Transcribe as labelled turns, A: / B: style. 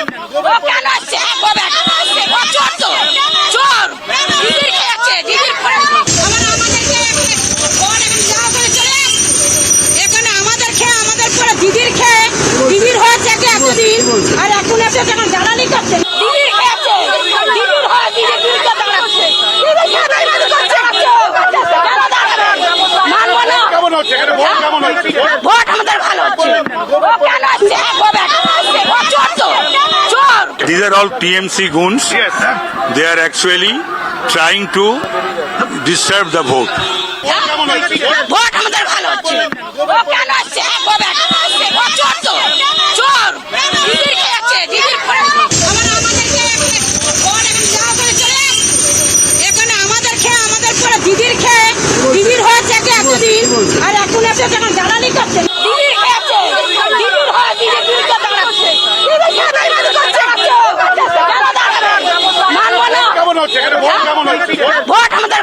A: ও কেন আসছে ও কেন আসছে ও চোর তো চোর দিদির কি আছে দিদির আমার আমাদেরকে এখানে আমাদের খেয়ে আমাদের পরে দিদির খেয়ে দিদির হয়েছে একে এতদিন আর এখন এসে কেন জ্বালানি করছে দিদির খেয়ে আছে দিদির হয় দিদির বিরুদ্ধে দাঁড়াচ্ছে দিদির খেয়ে বেইমানি করছে মানবো না
B: ভোট আমাদের ভালো হচ্ছে? ও কেন আসছে ও কেন
A: These are all TMC goons. Yes. They are actually trying to disturb the vote. Vote আমাদের